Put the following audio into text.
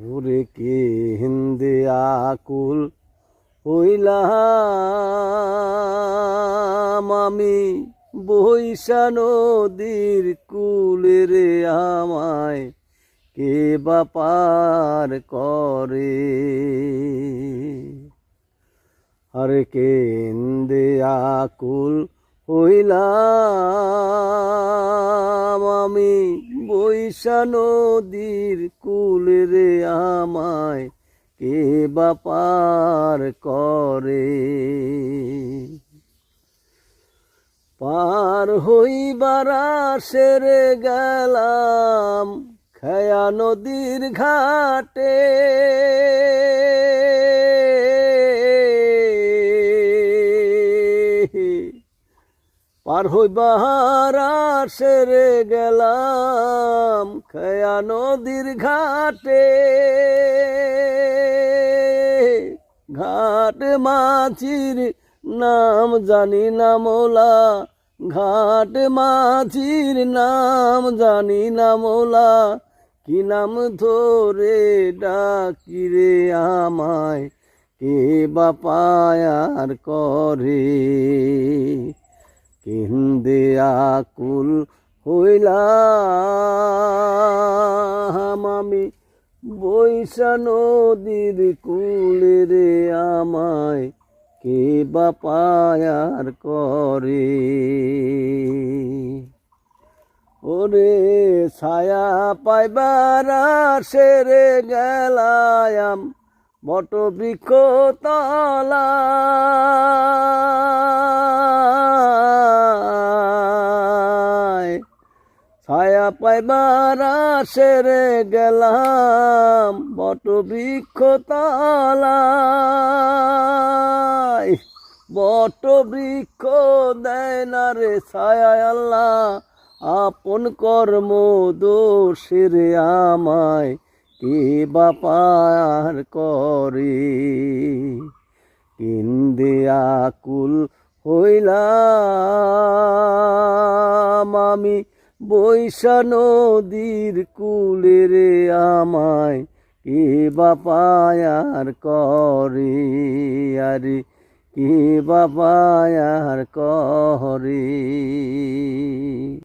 ওরে কে হিন্দে আকুল হইলাম আমি? বৈশা নদীর কুলে রে আমায় কে বাপার করে? আরে কেন্দে আকুল হইলাম নদীর কুল রে আমায় কে বাপার করে? পার হইবার সেরে গেলাম খেয়া নদীর ঘাটে। পার হই হইবার সেরে গেলাম খেয়া নদীর ঘাটে। ঘাট মাছির নাম জানি না মোলা, ঘাট মাছির নাম জানি না মোলা, কি নাম ধরে ডাকিরে আমায়, কে বাপায়ার করে? কেন্দে আকুল হইলাম আমি। বৈশা নদীর কুলে রে আমায় কে বাপায়ার করে? ওরে ছায়া পাইবার সেরে গেলাম বট বৃক্ষ তলায়। ছায়া পাইবার সেরে গেলাম বট বৃক্ষ তলায়। বট বৃক্ষ দেয় না রে ছায়া আল্লাহ, আপন কর্ম দোষের আমায় কে বাপার করে। কেন্দে আকুল হইলাম আমি বৈশা নদীর কুলে রে আমায় কে বাপায়ার করে? আরে কে বাপায়ার করে?